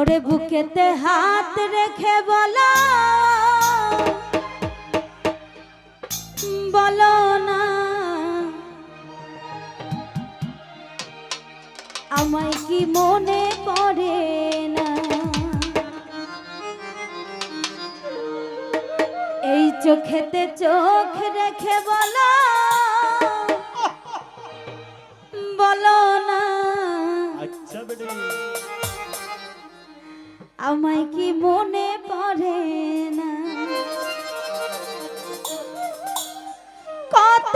ওরে বুকেতে হাত রেখে বলো। বলো না। আমায় কি মনে পড়ে না? এই চোখেতে চোখ রেখে বলো। বলো না। আচ্ছা বেটা। আমায় কি মনে পড়ে না? কত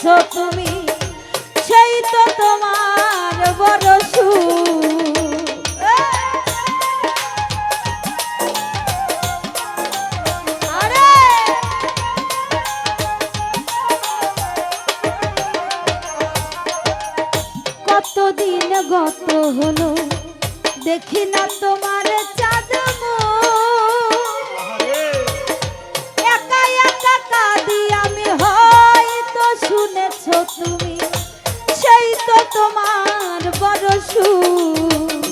আছো তুমি সেই তো তোমার বড় কতদিন গত হলো দেখি না তোমার চাঁদ একা একা কাঁদি তুমি? সেই তো তোমার বড় সুখ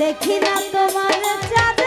দেখি না তোমার চাঁদ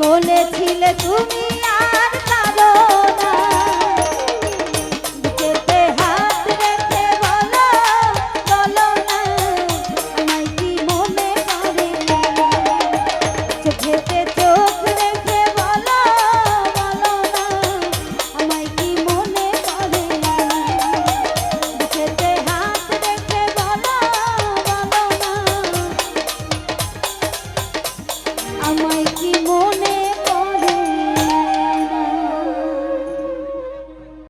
বলেছিলে তুমি